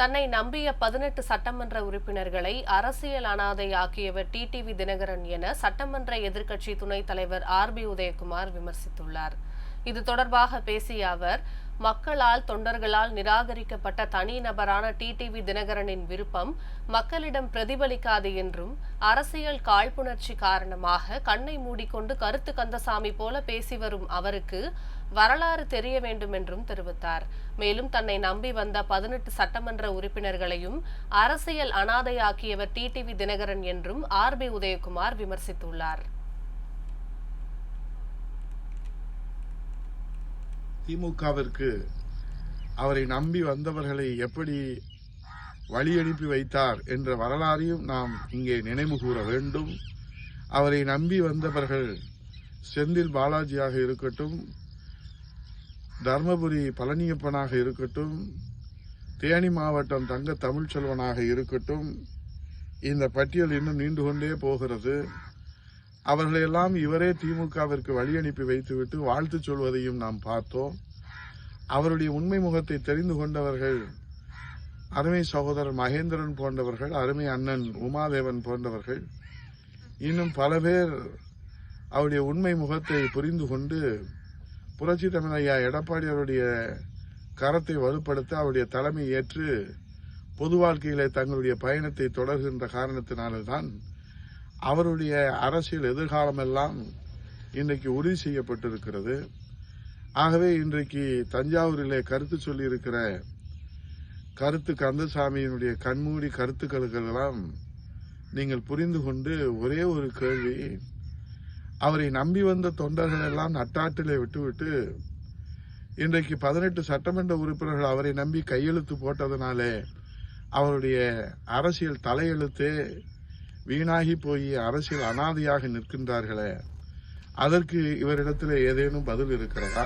தன்னை நம்பிய பதினெட்டு சட்டமன்ற உறுப்பினர்களை அரசியல் அனாதை ஆக்கியவர் டிடிவி தினகரன் என சட்டமன்ற எதிர்க்கட்சி துணைத் தலைவர் ஆர் பி உதயகுமார் விமர்சித்துள்ளார். இது தொடர்பாக பேசிய அவர் மக்களால் தொண்டர்களால் நிராகரிக்கப்பட்ட தனிநபரான டிடிவி தினகரனின் விருப்பம் மக்களிடம் பிரதிபலிக்காது என்றும் அரசியல் காழ்ப்புணர்ச்சி காரணமாக கண்ணை மூடிக்கொண்டு கருத்து கந்தசாமி போல பேசி வரும் அவருக்கு வரலாறு தெரிய வேண்டும் என்றும் தெரிவித்தார். மேலும் தன்னை நம்பி வந்த பதினெட்டு சட்டமன்ற உறுப்பினர்களையும் அரசியல் அனாதையாக்கியவர் டிடிவி தினகரன் என்றும் ஆர் பி உதயகுமார் விமர்சித்துள்ளார். திமுகவிற்கு அவரை நம்பி வந்தவர்களை எப்படி வழி அனுப்பி வைத்தார் என்ற வரலாறையும் நாம் இங்கே நினைவு கூற வேண்டும். அவரை நம்பி வந்தவர்கள் செந்தில் பாலாஜியாக இருக்கட்டும் தர்மபுரி பழனியப்பனாக இருக்கட்டும் தேனி மாவட்டம் தங்க தமிழ்ச்செல்வனாக இருக்கட்டும் இந்த பட்டியல் இன்னும் நீண்டு கொண்டே போகிறது. அவர்களையெல்லாம் இவரே திமுகவிற்கு வழி அனுப்பி வைத்துவிட்டு வாழ்த்து சொல்வதையும் நாம் பார்த்தோம். அவருடைய உண்மை முகத்தை தெரிந்து கொண்டவர்கள் அருமை சகோதரர் மகேந்திரன் போன்றவர்கள் அருமை அண்ணன் உமாதேவன் போன்றவர்கள் இன்னும் பல பேர் அவருடைய உண்மை முகத்தை புரிந்து கொண்டு புரட்சி தமிழையா எடப்பாடி அவருடைய கரத்தை வலுப்படுத்த அவருடைய தலைமை ஏற்று பொது வாழ்க்கையிலே தங்களுடைய பயணத்தை தொடர்கின்ற காரணத்தினால்தான் அவருடைய அரசியல் எதிர்காலமெல்லாம் இன்றைக்கு உறுதி செய்யப்பட்டிருக்கிறது. ஆகவே இன்றைக்கு தஞ்சாவூரிலே கருத்து சொல்லியிருக்கிற கருத்து கந்தசாமியினுடைய கண்மூடி கருத்துக்களுக்கெல்லாம் நீங்கள் புரிந்து கொண்டு ஒரே ஒரு கேள்வி. அவரை நம்பி வந்த தொண்டர்கள் எல்லாம் நட்டாட்டிலே விட்டுவிட்டு இன்றைக்கு பதினெட்டு சட்டமன்ற உறுப்பினர்கள் அவரை நம்பி கையெழுத்து போட்டதனாலே அவருடைய அரசியல் தலையெழுத்தே வீணாகி போய் அரசியல் அனாதையாக நிற்கின்றார்களே. அதற்கு இவரிடத்தில் ஏதேனும் பதில் இருக்கிறதா?